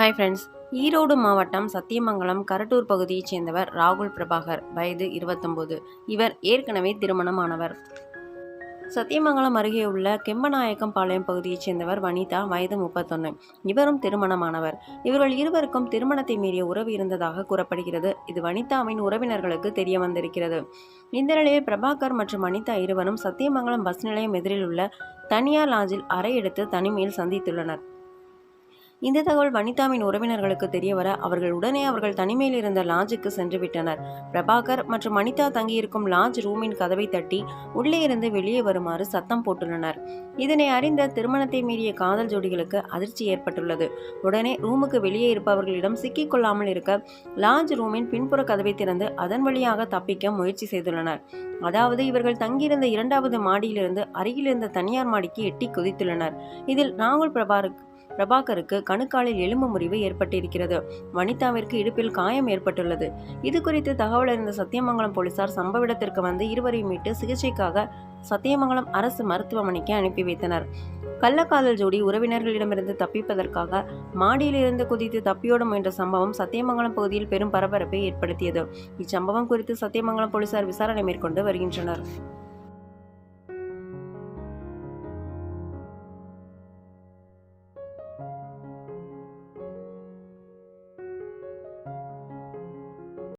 Hi friends Erode மாவட்டம் சத்தியமங்கலம் கரட்டூர் பகுதியைச் சேர்ந்தவர் ராகுல் பிரபாகர். வயது இருபத்தொம்போது. இவர் ஏற்கனவே திருமணமானவர். சத்தியமங்கலம் அருகே உள்ள கெம்பநாயக்கம் பாளையம் பகுதியைச் சேர்ந்தவர் வனிதா. வயது முப்பத்தொன்று இவரும் திருமணமானவர். இவர்கள் இருவருக்கும் திருமணத்தை மீறிய உறவு இருந்ததாக கூறப்படுகிறது. இது வனிதாவின் உறவினர்களுக்கு தெரிய வந்திருக்கிறது. இந்த நிலையில் பிரபாகர் மற்றும் வனிதா இருவரும் சத்தியமங்கலம் பஸ் நிலையம் எதிரில் உள்ள தனியார் லாஞ்சில் அறை எடுத்து தனிமையில் சந்தித்துள்ளனர். இந்த தகவல் வனிதாவின் உறவினர்களுக்கு தெரியவர அவர்கள் உடனே அவர்கள் தனிமையில் இருந்த லாட்ஜுக்கு சென்று விட்டனர். பிரபாகர் மற்றும் வனிதா தங்கியிருக்கும் லாட்ஜ் ரூமின் கதவை தட்டி உள்ளே இருந்து வெளியே வருமாறு சத்தம் போட்டுள்ளனர். இதனை அறிந்த திருமணத்தை மீறிய காதல் ஜோடிகளுக்கு அதிர்ச்சி ஏற்பட்டுள்ளது. உடனே ரூமுக்கு வெளியே இருப்பவர்களிடம் சிக்கிக்கொள்ளாமல் இருக்க லாட்ஜ் ரூமின் பின்புற கதவை திறந்து அதன் வழியாக தப்பிக்க முயற்சி செய்துள்ளனர். அதாவது இவர்கள் தங்கியிருந்த இரண்டாவது மாடியிலிருந்து அருகில் இருந்த தனியார் மாடிக்கு எட்டி குதித்துள்ளனர். இதில் ராகுல் பிரபாருக்கு பிரபாகருக்கு கணுக்காலில் எலும்பு முறிவு ஏற்பட்டிருக்கிறது. வனிதாவிற்கு இடுப்பில் காயம் ஏற்பட்டுள்ளது. இது குறித்து தகவல் அறிந்த சத்தியமங்கலம் போலீசார் சம்பவ இடத்திற்கு வந்து இருவரையும் மீட்டு சிகிச்சைக்காக சத்தியமங்கலம் அரசு மருத்துவமனைக்கு அனுப்பி வைத்தனர். கள்ளக்காதல் ஜோடி உறவினர்களிடமிருந்து தப்பிப்பதற்காக மாடியிலிருந்து குதித்து தப்பியோட முயன்ற சம்பவம் சத்தியமங்கலம் பகுதியில் பெரும் பரபரப்பை ஏற்படுத்தியது. இச்சம்பவம் குறித்து சத்தியமங்கலம் போலீசார் விசாரணை மேற்கொண்டு வருகின்றனர்.